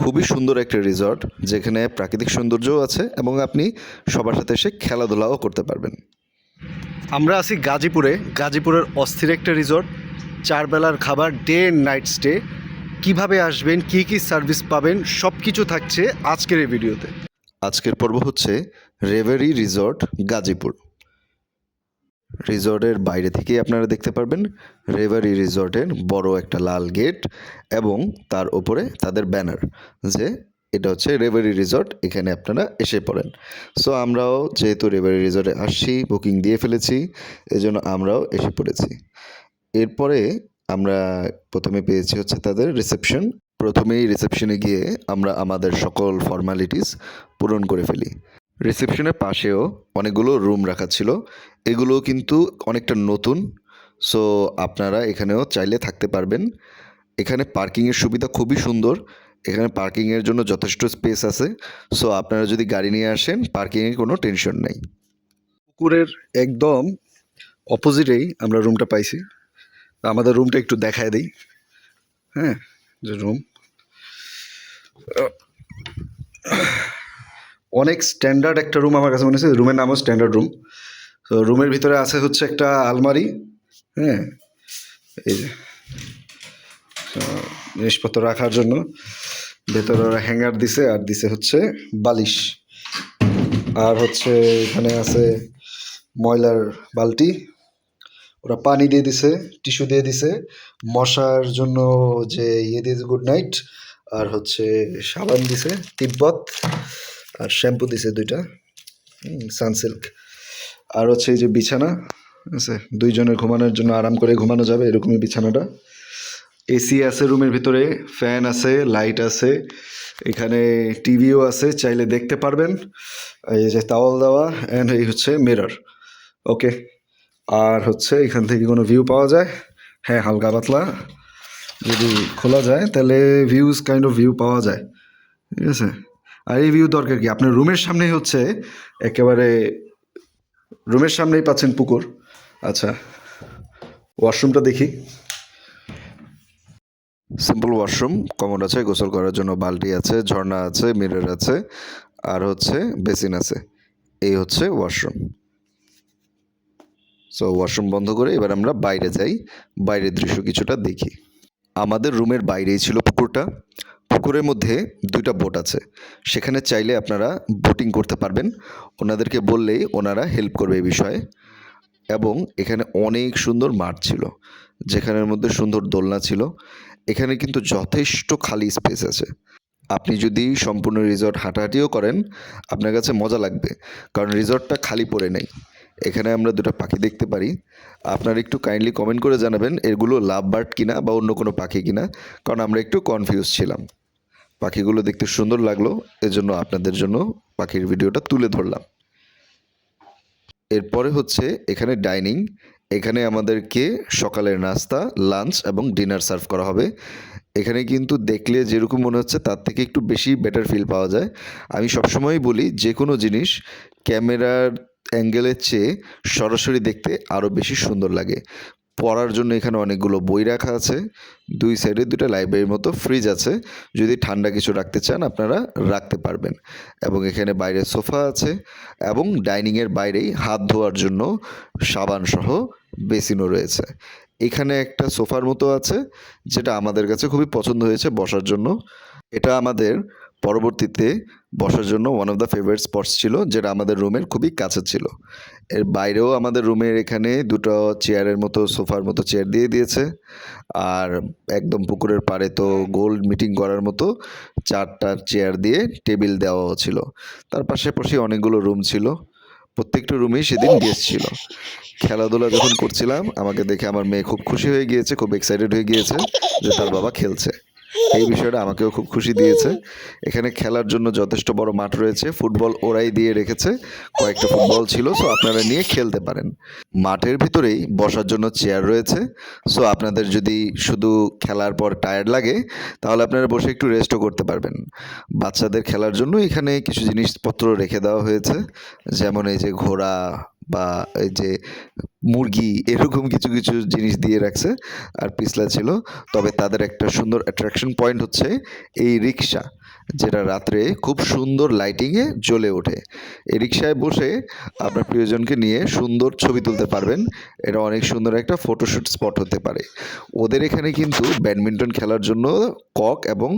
খুবই সুন্দর একটা রিসর্ট যেখানে প্রাকৃতিক সৌন্দর্যও আছে এবং আপনি সবার সাথে এসে খেলাধুলাও করতে পারবেন। আমরা আছি গাজীপুরে। গাজীপুরের অস্থির একটা রিসর্ট চার বেলার খাবার ডে অ্যান্ড নাইট স্টে কীভাবে আসবেন কি কি সার্ভিস পাবেন সব কিছু থাকছে আজকের এই ভিডিওতে আজকের পর্ব হচ্ছে রেভারি রিসর্ট গাজীপুর। রিসর্টের বাইরে থেকেই আপনারা দেখতে পারবেন। রেভারি রিসর্টের বড় একটা লাল গেট এবং তার ওপরে তাদের ব্যানার যে এটা হচ্ছে রেভারি রিসর্ট, এখানে আপনারা এসে পড়েন। সো আমরাও যেহেতু রেভারি রিসর্টে আসছি, বুকিং দিয়ে ফেলেছি, এজন্য আমরাও এসে পড়েছি। এরপরে আমরা প্রথমে পেয়েছি হচ্ছে তাদের রিসেপশন। প্রথমেই রিসেপশনে গিয়ে আমরা আমাদের সকল ফর্মালিটিস পূরণ করে ফেলি। রিসেপশনের পাশেও অনেকগুলো রুম রাখা ছিল। এগুলো কিন্তু অনেকটা নতুন। সো আপনারা এখানেও চাইলে থাকতে পারবেন। এখানে পার্কিংয়ের সুবিধা খুবই সুন্দর। এখানে পার্কিংয়ের জন্য যথেষ্ট স্পেস আছে। সো আপনারা যদি গাড়ি নিয়ে আসেন পার্কিংয়ে কোনো টেনশন নেই। পুকুরের একদম অপোজিটেই আমরা রুমটা পাইছি। আমাদের রুমটা একটু দেখায় দিই। হ্যাঁ যে রুম অনেক স্ট্যান্ডার্ড একটা রুম আমার কাছে মনে হচ্ছে রুমের নামও স্ট্যান্ডার্ড রুম তো রুমের ভিতরে আছে হচ্ছে একটা আলমারি হ্যাঁ? এই যে জিনিসপত্র রাখার জন্য। ভেতরে ওরা হ্যাঙ্গার দিছে, আর দিছে হচ্ছে বালিশ। আর হচ্ছে এখানে আছে ময়লার বালতি। ওরা পানি দিয়ে দিছে টিস্যু দিয়ে দিছে। মশার জন্য যে ইয়ে দিয়েছে গুড নাইট আর হচ্ছে সাবান দিছে, তিব্বত। আর শ্যাম্পু দিছে দুইটা সানসিল্ক আর হচ্ছে এই যে বিছানা, আছে, দুইজনের ঘুমানোর জন্য আরাম করে ঘুমানো যাবে, এরকমই বিছানাটা। এসি আছে রুমের ভিতরে, ফ্যান আছে, লাইট আছে, এখানে টিভিও আছে, চাইলে দেখতে পারবেন। এই যে তাওয়াল দেওয়া অ্যান্ড এই হচ্ছে মিরর ওকে আর হচ্ছে এখান থেকে কোনো ভিউ পাওয়া যায়? হ্যাঁ হালকা পাতলা। যদি খোলা যায়, তাহলে ভিউজ কাইন্ড অফ ভিউ পাওয়া যায়। ঠিক আছে? আর এই ভিউ দরকার কি? আপনার রুমের সামনেই হচ্ছে একেবারে, রুমের সামনেই পাচ্ছেন পুকুর। আচ্ছা ওয়াশরুমটা দেখি। সিম্পল ওয়াশরুম কমন আছে, গোসল করার জন্য বালতি আছে, ঝর্ণা আছে মিরর আছে, আর হচ্ছে বেসিন আছে। এই হচ্ছে ওয়াশরুম সো ওয়াশরুম বন্ধ করে এবার আমরা বাইরে যাই। বাইরের দৃশ্য কিছুটা দেখি। আমাদের রুমের বাইরেই ছিল পুকুরটা। পুকুরের মধ্যে দুইটা বোট আছে। সেখানে চাইলে আপনারা বোটিং করতে পারবেন। ওনাদেরকে বললেই ওনারা হেল্প করবে এই বিষয়ে। এবং এখানে অনেক সুন্দর মাঠ ছিল, যেখানের মধ্যে সুন্দর দোলনা ছিল। এখানে কিন্তু যথেষ্ট খালি স্পেস আছে। আপনি যদি সম্পূর্ণ রিসর্ট হাঁটাহাঁটিও করেন, আপনার কাছে মজা লাগবে। কারণ রিসর্টটা খালি পড়ে নেই। এখানে আমরা দুটো পাখি দেখতে পারি। আপনারা একটু কাইন্ডলি কমেন্ট করে জানাবেন এগুলো লাভ বার্ড কিনা বা অন্য কোনো পাখি কিনা। কারণ আমরা একটু কনফিউজ ছিলাম। পাখিগুলো দেখতে সুন্দর লাগল, এজন্য আপনাদের জন্য পাখির ভিডিওটা তুলে ধরলাম। এরপরে হচ্ছে এখানে ডাইনিং, এখানে আমাদেরকে সকালের নাস্তা, লাঞ্চ এবং ডিনার সার্ভ করা হবে। এখানে কিন্তু দেখলে যেরকম মনে হচ্ছে তার থেকে একটু বেশি বেটার ফিল পাওয়া যায়। আমি সবসময়ই বলি যে কোনো জিনিস ক্যামেরার অ্যাঙ্গেলের চেয়ে সরাসরি দেখতে আরও বেশি সুন্দর লাগে। পড়ার জন্য এখানে অনেকগুলো বই রাখা আছে। দুই সাইডে দুটো লাইব্রেরির মতো ফ্রিজ আছে। যদি ঠান্ডা কিছু রাখতে চান, আপনারা রাখতে পারবেন। এবং এখানে বাইরে সোফা আছে এবং ডাইনিংয়ের বাইরেই হাত ধোয়ার জন্য সাবান সহ বেসিনও রয়েছে। এখানে একটা সোফার মতো আছে, যেটা আমাদের কাছে খুবই পছন্দ হয়েছে বসার জন্য। এটা আমাদের পরবর্তীতে বসার জন্য one of the favourite spots ছিল, যেটা আমাদের রুমের খুবই কাছে ছিল। এর বাইরেও আমাদের রুমের এখানে দুটো চেয়ারের মতো সোফার মতো চেয়ার দিয়ে দিয়েছে। আর একদম পুকুরের পাড়ে তো গোল মিটিং করার মতো চারটা চেয়ার দিয়ে টেবিল দেওয়াও ছিল। তার পাশাপাশি অনেকগুলো রুম ছিল। প্রত্যেকটা রুমেই সেদিন গেস্ট ছিল। খেলাধুলা যখন করছিলাম আমাকে দেখে আমার মেয়ে খুব খুশি হয়ে গিয়েছে খুব এক্সাইটেড হয়ে গিয়েছে যে তার বাবা খেলছে। এই বিষয়টা আমাকেও খুব খুশি দিয়েছে। এখানে খেলার জন্য যথেষ্ট বড় মাঠ রয়েছে। ফুটবল ওরাই দিয়ে রেখেছে। কয়েকটা ফুটবল ছিল, সো আপনারা নিয়ে খেলতে পারেন। মাঠের ভিতরেই বসার জন্য চেয়ার রয়েছে। সো আপনাদের যদি শুধু খেলার পর টায়ার্ড লাগে, তাহলে আপনারা বসে একটু রেস্টও করতে পারবেন। বাচ্চাদের খেলার জন্য এখানে কিছু জিনিসপত্র রেখে দেওয়া হয়েছে। যেমন এই যে ঘোড়া বা এই যে মুরগি এরকম কিছু কিছু জিনিস দিয়ে রাখছে, আর পিছলা ছিল। তবে তাদের একটা সুন্দর অ্যাট্রাকশন পয়েন্ট হচ্ছে এই রিক্সা যেটা রাত্রে খুব সুন্দর লাইটিংয়ে জ্বলে ওঠে। এই রিক্সায় বসে আপনার প্রিয়জনকে নিয়ে সুন্দর ছবি তুলতে পারবেন। এটা অনেক সুন্দর একটা ফটোশ্যুট স্পট হতে পারে। ওদের এখানে কিন্তু ব্যাডমিন্টন খেলার জন্য কক এবং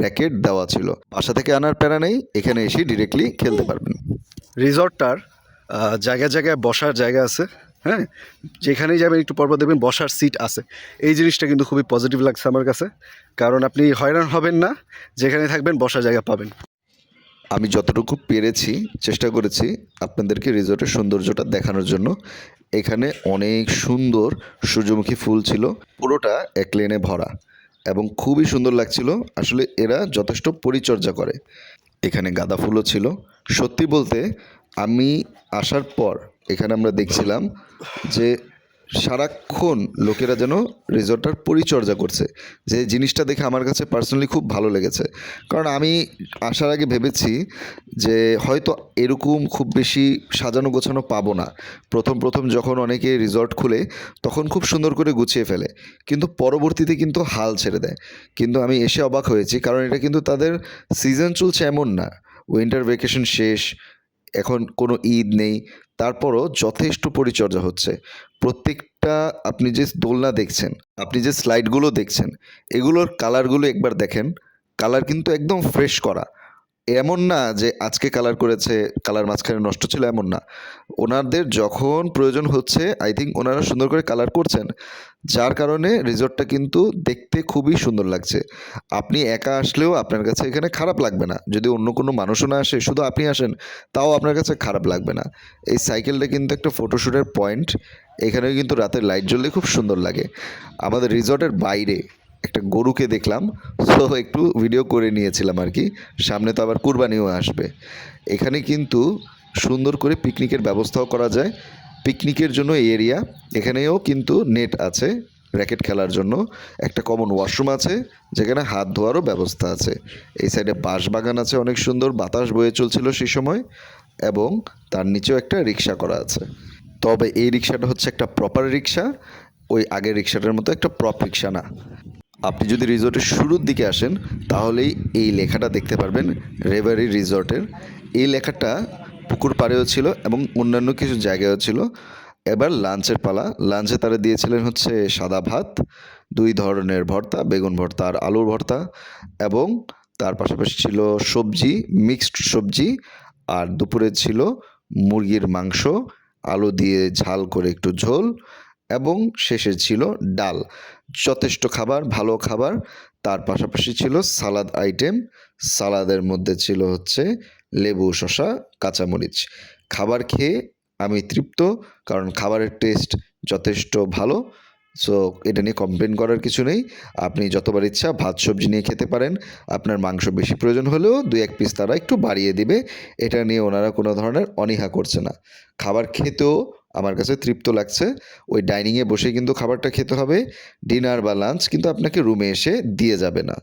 র্যাকেট দেওয়া ছিল। বাসা থেকে আনার প্যারা নেই, এখানে এসে ডিরেক্টলি খেলতে পারবেন। রিসর্টটার জায়গায় জায়গায় বসার জায়গা আছে। হ্যাঁ? যেখানেই যাবেন, একটু পরপর দেখবেন বসার সিট আছে। এই জিনিসটা কিন্তু খুবই পজিটিভ লাগছে আমার কাছে। কারণ আপনি হয়রান হবেন না, যেখানে থাকবেন, বসার জায়গা পাবেন। আমি যতটুকু পেরেছি, চেষ্টা করেছি আপনাদেরকে রিসোর্টের সৌন্দর্যটা দেখানোর জন্য। এখানে অনেক সুন্দর সূর্যমুখী ফুল ছিল, পুরোটা এক লেনে ভরা এবং খুবই সুন্দর লাগছিল। আসলে এরা যথেষ্ট পরিচর্যা করে। এখানে গাঁদা ফুলও ছিল। সত্যি বলতে, আমি আসার পর এখানে আমরা দেখছিলাম যে সারাক্ষণ লোকেরা যেন রিসর্টটার পরিচর্যা করছে। যে জিনিসটা দেখে আমার কাছে পার্সোনালি খুব ভালো লেগেছে। কারণ আমি আসার আগে ভেবেছি যে হয়তো এরকম খুব বেশি সাজানো গোছানো পাবো না। প্রথম প্রথম যখন অনেকে রিসর্ট খুলে তখন খুব সুন্দর করে গুছিয়ে ফেলে। কিন্তু পরবর্তীতে কিন্তু হাল ছেড়ে দেয়। কিন্তু আমি এসে অবাক হয়েছি, কারণ এটা কিন্তু তাদের সিজন চলছে এমন না। উইন্টার ভেকেশন শেষ এখন কোনো ঈদ নেই, তারপরও যথেষ্ট পরিচর্যা হচ্ছে। প্রত্যেকটা আপনি যে দোলনা দেখছেন, আপনি যে স্লাইডগুলো দেখছেন, এগুলোর কালারগুলো একবার দেখেন, কালার কিন্তু একদম ফ্রেশ করা। এমন না যে আজকে কালার করেছে, কালার মাঝখানে নষ্ট ছিল, এমন না। ওনাদের যখন প্রয়োজন হচ্ছে, আই থিঙ্ক ওনারা সুন্দর করে কালার করছেন যার কারণে রিসর্টটা কিন্তু দেখতে খুবই সুন্দর লাগছে। আপনি একা আসলেও আপনার কাছে এখানে খারাপ লাগবে না। যদি অন্য কোনো মানুষও না আসে, শুধু আপনি আসেন, তাও আপনার কাছে খারাপ লাগবে না। এই সাইকেলটা কিন্তু একটা ফটোশ্যুটের পয়েন্ট। এখানেও কিন্তু রাতের লাইট জ্বললে খুব সুন্দর লাগে। আমাদের রিসর্টের বাইরে একটা গরুকে দেখলাম সো একটু ভিডিও করে নিয়েছিলাম আর কি। সামনে তো আবার কুরবানিও আসবে। এখানে কিন্তু সুন্দর করে পিকনিকের ব্যবস্থাও করা যায়। পিকনিকের জন্য এই এরিয়া এখানেও কিন্তু নেট আছে র্যাকেট খেলার জন্য। একটা কমন ওয়াশরুম আছে, যেখানে হাত ধোয়ারও ব্যবস্থা আছে। এই সাইডে বাঁশ বাগান আছে, অনেক সুন্দর। বাতাস বয়ে চলছিল সেই সময়, এবং তার নিচেও একটা রিক্সা করা আছে। তবে এই রিক্সাটা হচ্ছে একটা প্রপার রিক্সা, ওই আগের রিক্সাটার মতো একটা প্রপ রিক্সা না। আপনি যদি রিসোর্টের শুরুর দিকে আসেন, তাহলেই এই লেখাটা দেখতে পারবেন রেভারি রিসর্টের এই লেখাটা পুকুর পাড়েও ছিল এবং অন্যান্য কিছু জায়গায়ও ছিল। এবার লাঞ্চের পালা। লাঞ্চে তারা দিয়েছিলেন হচ্ছে সাদা ভাত, দুই ধরনের ভর্তা, বেগুন ভর্তা আর আলুর ভর্তা এবং তার পাশাপাশি ছিল সবজি, মিক্সড সবজি আর দুপুরে ছিল মুরগির মাংস, আলু দিয়ে ঝাল করে একটু ঝোল এবং শেষে ছিল ডাল। যথেষ্ট খাবার, ভালো খাবার। তার পাশাপাশি ছিল সালাদ আইটেম। সালাদের মধ্যে ছিল হচ্ছে লেবু, শসা, কাঁচামরিচ। খাবার খেয়ে আমি তৃপ্ত, কারণ খাবারের টেস্ট যথেষ্ট ভালো। সো এটা নিয়ে কমপ্লেন করার কিছু নেই। আপনি যতবার ইচ্ছা ভাত, সবজি নিয়ে খেতে পারেন। আপনার মাংস বেশি প্রয়োজন হলেও দুই এক পিস তারা একটু বাড়িয়ে দিবে। এটা নিয়ে ওনারা কোনো ধরনের অনীহা করছে না। খাবার খেতেও আমার কাছে তৃপ্ত লাগছে। ওই ডাইনিংয়ে বসে কিন্তু খাবারটা খেতে হবে। ডিনার বা লাঞ্চ কিন্তু আপনাকে রুমে এসে দিয়ে যাবে না।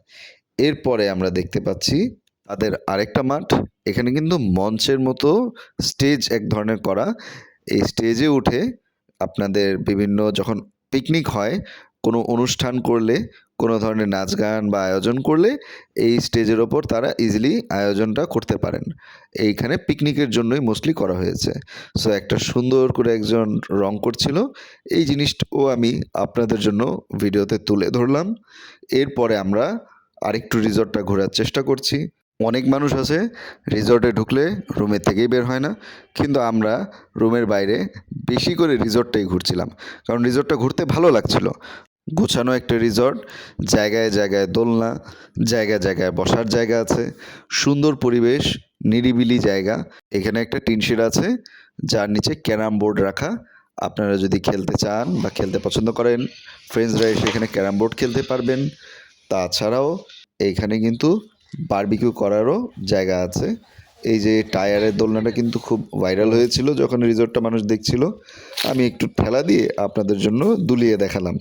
এরপরে আমরা দেখতে পাচ্ছি তাদের আরেকটা মাঠ। এখানে কিন্তু মঞ্চের মতো স্টেজ এক ধরনের করা। এই স্টেজে উঠে আপনাদের বিভিন্ন যখন পিকনিক হয়, কোনো অনুষ্ঠান করলে, কোনো ধরনের নাচ গান বা আয়োজন করলে এই স্টেজের ওপর তারা ইজিলি আয়োজনটা করতে পারেন। এইখানে পিকনিকের জন্যই মোস্টলি করা হয়েছে। সো একটা সুন্দর করে একজন রং করছিল। এই জিনিসটাও আমি আপনাদের জন্য ভিডিওতে তুলে ধরলাম। এরপরে আমরা আরেকটু রিসর্টটা ঘোরার চেষ্টা করছি। অনেক মানুষ আছে রিসর্টে ঢুকলে রুমের থেকেই বের হয় না। কিন্তু আমরা রুমের বাইরে বেশি করে রিসর্টটাই ঘুরছিলাম। কারণ রিসর্টটা ঘুরতে ভালো লাগছিল। গোছানো একটা রিসর্ট জায়গায় জায়গায় দোলনা, জায়গায় জায়গায় বসার জায়গা আছে, সুন্দর পরিবেশ, নিরিবিলি জায়গা। এখানে একটা টিনশেড আছে, যার নিচে ক্যারাম বোর্ড রাখা। আপনারা যদি খেলতে চান বা খেলতে পছন্দ করেন ফ্রেন্ডসরা এসে এখানে ক্যারাম বোর্ড খেলতে পারবেন। তাছাড়াও এইখানে কিন্তু বারবিকিউ করারও জায়গা আছে। এই যে টায়ারের দোলনাটা কিন্তু খুব ভাইরাল হয়েছিল যখন রিসোর্টটা মানুষ দেখছিল। আমি একটু ঠেলা দিয়ে আপনাদের জন্য দুলিয়ে দেখালাম।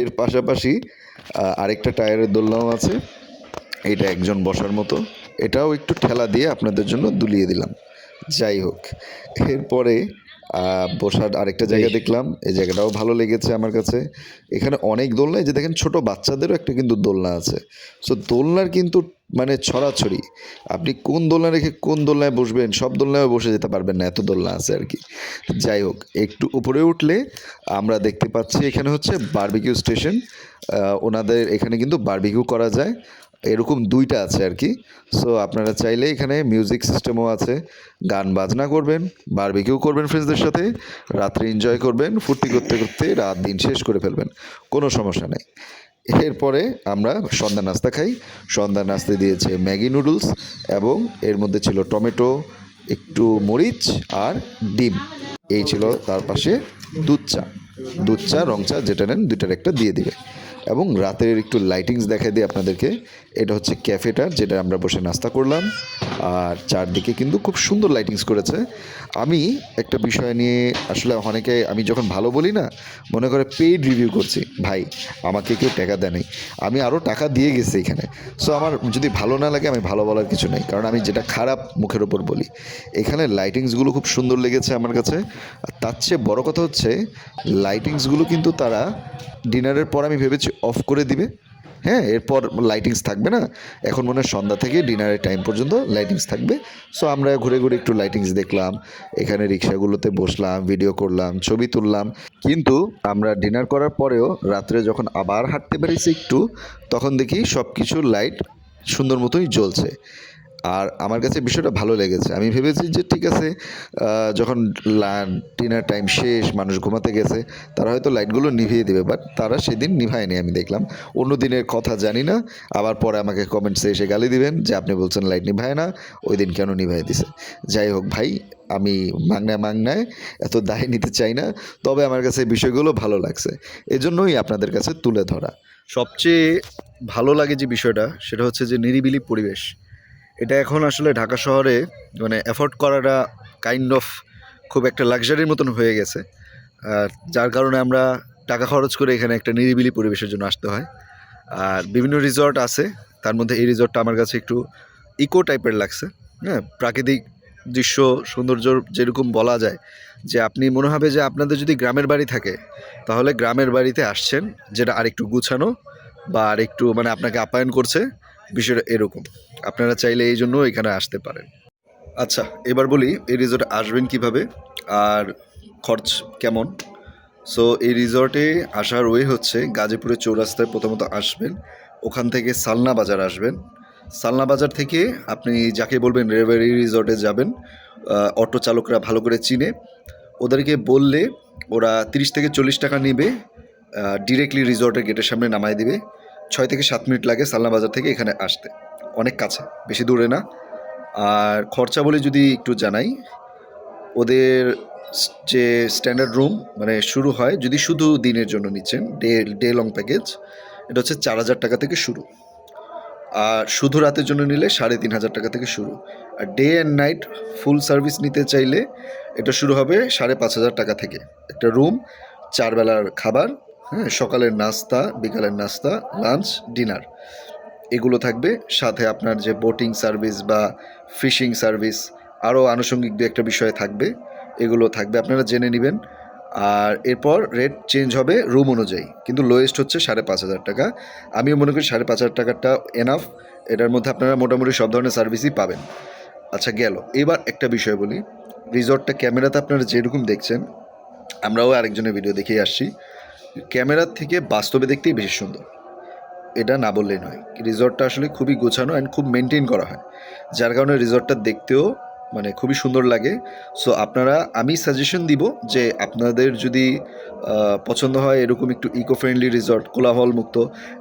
এর পাশাপাশি আরেকটা টায়ারের দোলনাও আছে। এটা একজন বসার মতো। এটাও একটু ঠেলা দিয়ে আপনাদের জন্য দুলিয়ে দিলাম। যাই হোক এরপরে বসার আরেকটা জায়গা দেখলাম। এই জায়গাটাও ভালো লেগেছে আমার কাছে। এখানে অনেক দোলনা এই যে দেখেন ছোট বাচ্চাদেরও একটা কিন্তু দোলনা আছে। সো দোলনার কিন্তু মানে ছড়াছড়ি। আপনি কোন দোলনা রেখে কোন দোলনায় বসবেন, সব দোলনায় বসে যেতে পারবেন না, এত দোলনা আছে আর কি। যাই হোক, একটু উপরে উঠলে আমরা দেখতে পাচ্ছি এখানে হচ্ছে বারবিকিউ স্টেশন ওনাদের এখানে কিন্তু বারবিকিউ করা যায়। এরকম দুইটা আছে আর কি। সো আপনারা চাইলে এখানে মিউজিক সিস্টেমও আছে। গান বাজনা করবেন বারবিকিউ করবেন ফ্রেন্ডসদের সাথে, রাত্রে এনজয় করবেন, ফুর্তি করতে করতে রাত দিন শেষ করে ফেলবেন। কোনো সমস্যা নেই। এরপরে আমরা সন্ধ্যা নাস্তা খাই। সন্ধ্যা নাস্তা দিয়েছে ম্যাগি নুডলস এবং এর মধ্যে ছিল টমেটো, একটু মরিচ আর ডিম। এই ছিল তার পাশে দুধ চা। দুধ চা, রং চা, যেটা নেন দুইটার একটা দিয়ে দিবে। এবং রাতের একটু লাইটিংস দেখাই দিই আপনাদেরকে। এটা হচ্ছে ক্যাফেটার যেটা আমরা বসে নাস্তা করলাম। আর চারদিকে কিন্তু খুব সুন্দর লাইটিংস করেছে। আমি একটা বিষয় নিয়ে আসলে অনেকে আমি যখন ভালো বলি না, মনে করে পেইড রিভিউ করছি, ভাই, আমাকে কেউ টাকা দেয়নি আমি আরও টাকা দিয়ে গেছি এখানে। সো আমার যদি ভালো না লাগে, আমি ভালো বলার কিছু নেই। কারণ আমি যেটা খারাপ মুখের ওপর বলি। এখানে লাইটিংসগুলো খুব সুন্দর লেগেছে আমার কাছে। আর তার চেয়ে বড় কথা হচ্ছে লাইটিংসগুলো কিন্তু তারা ডিনারের পর আমি ভেবেছি অফ করে দিবে। হ্যাঁ এরপর লাইটিংস থাকবে না। এখন মনে হয় সন্ধ্যা থেকে ডিনারের টাইম পর্যন্ত লাইটিংস থাকবে। সো আমরা ঘুরে ঘুরে একটু লাইটিংস দেখলাম। এখানে রিক্সাগুলোতে বসলাম ভিডিও করলাম, ছবি তুললাম। কিন্তু আমরা ডিনার করার পরেও রাত্রে যখন আবার হাঁটতে পেরেছি একটু, তখন দেখি সব কিছু লাইট সুন্দর মতোই জ্বলছে। আর আমার কাছে বিষয়টা ভালো লেগেছে। আমি ভেবেছি যে ঠিক আছে যখন ডিনার টাইম শেষ, মানুষ ঘুমাতে গেছে, তারা হয়তো লাইটগুলো নিভিয়ে দেবে বাট তারা সেদিন নিভায়নি, আমি দেখলাম। অন্য দিনের কথা জানি না, আবার পরে আমাকে কমেন্টসে এসে গালি দিবেন যে আপনি বলছেন লাইট নিভায় না, ওই দিন কেন নিভাই দিছে? যাই হোক ভাই, আমি মাংনায় মাংনায় এত দায় নিতে চাই না, তবে আমার কাছে বিষয়গুলো ভালো লাগছে। এজন্যই আপনাদের কাছে তুলে ধরা। সবচেয়ে ভালো লাগে যে বিষয়টা, সেটা হচ্ছে যে নিরিবিলি পরিবেশ। এটা এখন আসলে ঢাকা শহরে মানে অ্যাফোর্ড করাটা কাইন্ড অফ খুব একটা লাক্সারির মতন হয়ে গেছে। আর যার কারণে আমরা টাকা খরচ করে এখানে একটা নিরিবিলি পরিবেশের জন্য আসতে হয়। আর বিভিন্ন রিসর্ট আছে, তার মধ্যে এই রিসর্টটা আমার কাছে একটু ইকো টাইপের লাগছে। হ্যাঁ প্রাকৃতিক দৃশ্য, সৌন্দর্য যেরকম বলা যায়, যে আপনি মনে হবে যে আপনাদের যদি গ্রামের বাড়ি থাকে, তাহলে গ্রামের বাড়িতে আসছেন, যেটা আরেকটু গুছানো বা আরেকটু মানে আপনাকে আপ্যায়ন করছে। বিষয়টা এরকম। আপনারা চাইলে এই জন্য এখানে আসতে পারেন। আচ্ছা এবার বলি, এই রিসোর্টে আসবেন কীভাবে? আর খরচ কেমন? সো এই রিসর্টে আসার ওয়ে হচ্ছে, গাজীপুরের চৌরাস্তায় প্রথমত আসবেন, ওখান থেকে সালনা বাজার আসবেন। সালনা বাজার থেকে আপনি যাকে বলবেন রেভারি রিসর্টে যাবেন অটো চালকরা ভালো করে চিনে। ওদেরকে বললে ওরা তিরিশ থেকে চল্লিশ টাকা নেবে ডিরেক্টলি রিসর্টের গেটের সামনে নামায় দিবে। ছয় থেকে সাত মিনিট লাগে সালনা বাজার থেকে এখানে আসতে। অনেক কাছে, বেশি দূরে না। আর খরচা বলে যদি একটু জানাই, ওদের যে স্ট্যান্ডার্ড রুম মানে শুরু হয়, যদি শুধু দিনের জন্য নিচ্ছেন ডে ডে লং প্যাকেজ এটা হচ্ছে চার হাজার টাকা থেকে শুরু। আর শুধু রাতের জন্য নিলে সাড়ে তিন হাজার টাকা থেকে শুরু। আর day and night full service নিতে চাইলে, এটা শুরু হবে সাড়ে পাঁচ হাজার টাকা থেকে। একটা রুম চার বেলার খাবার হ্যাঁ সকালের নাস্তা, বিকালের নাস্তা লাঞ্চ ডিনার এগুলো থাকবে। সাথে আপনার যে বোটিং সার্ভিস বা ফিশিং সার্ভিস আরও আনুষঙ্গিক দু একটা বিষয় থাকবে। এগুলো থাকবে, আপনারা জেনে নেবেন। আর এরপর রেট চেঞ্জ হবে রুম অনুযায়ী। কিন্তু লোয়েস্ট হচ্ছে সাড়ে পাঁচ হাজার টাকা। আমিও মনে করি সাড়ে পাঁচ হাজার টাকাটা এনাফ এটার মধ্যে আপনারা মোটামুটি সব ধরনের সার্ভিসই পাবেন। আচ্ছা গেল। এবার একটা বিষয় বলি। রিসর্টটা ক্যামেরাতে আপনারা যেরকম দেখছেন, আমরাও আরেকজনের ভিডিও দেখেই আসছি। ক্যামেরার থেকে বাস্তবে দেখতেই বেশি সুন্দর। এটা না বললেই নয়। রিসর্টটা আসলে খুবই গোছানো অ্যান্ড খুব মেনটেন করা হয়। যার কারণে রিসর্টটা দেখতেও মানে খুবই সুন্দর লাগে। সো আপনারা, আমি সাজেশন দিব যে আপনাদের যদি পছন্দ হয় এরকম একটু ইকো ফ্রেন্ডলি রিসর্ট কোলাহল মুক্ত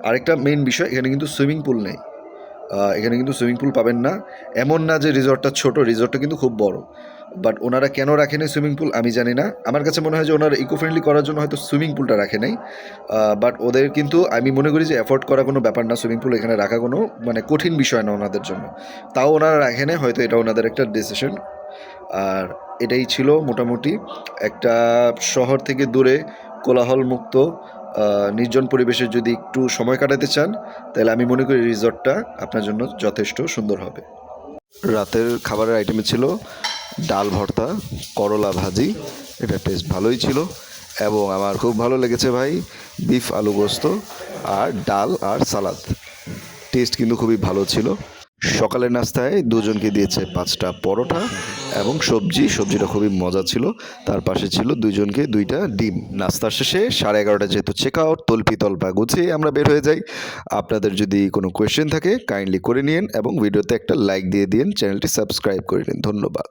আরেকটা মেন বিষয়, এখানে কিন্তু সুইমিং পুল নেই। এখানে কিন্তু সুইমিং পুল পাবেন না। এমন না যে রিসর্টটা ছোট, রিসর্টটা কিন্তু খুব বড়। বাট ওনারা কেন রাখেনি সুইমিং পুল আমি জানি না। আমার কাছে মনে হয় যে ওনারা ইকো ফ্রেন্ডলি করার জন্য হয়তো সুইমিং পুলটা রাখে নাই। বাট ওদের কিন্তু আমি মনে করি যে অ্যাফোর্ড করা কোনো ব্যাপার না, সুইমিং পুল এখানে রাখা কোনো মানে কঠিন বিষয় না ওনাদের জন্য। তাও ওনারা রাখে নাই, হয়তো এটা ওনাদের একটা ডিসিশন আর এটাই ছিল মোটামুটি একটা শহর থেকে দূরে কোলাহল মুক্ত নির্জন পরিবেশে যদি একটু সময় কাটাতে চান, তাহলে আমি মনে করি রিসর্টটা আপনার জন্য যথেষ্ট সুন্দর হবে। রাতের খাবারের আইটেমে ছিল ডাল ভর্তা, করলা ভাজি, এটা টেস্ট ভালোই ছিল এবং আমার খুব ভালো লেগেছে ভাই বিফ আলু গোস্ত আর ডাল আর সালাদ। টেস্ট কিন্তু খুবই ভালো ছিল। সকালের নাস্তায় দুজনকে দিয়েছে পাঁচটা পরোটা এবং সবজি, সবজিটা খুবই মজা ছিল। তার পাশে ছিল দুইজনকে দুইটা ডিম। নাস্তার শেষে সাড়ে এগারোটা যেহেতু চেক আউট তল্পি তল্পা গুছিয়ে আমরা বের হয়ে যাই। আপনাদের যদি কোনো কোয়েশ্চেন থাকে কাইন্ডলি করে নিন এবং ভিডিওতে একটা লাইক দিয়ে দিন চ্যানেলটি সাবস্ক্রাইব করে নিন। ধন্যবাদ।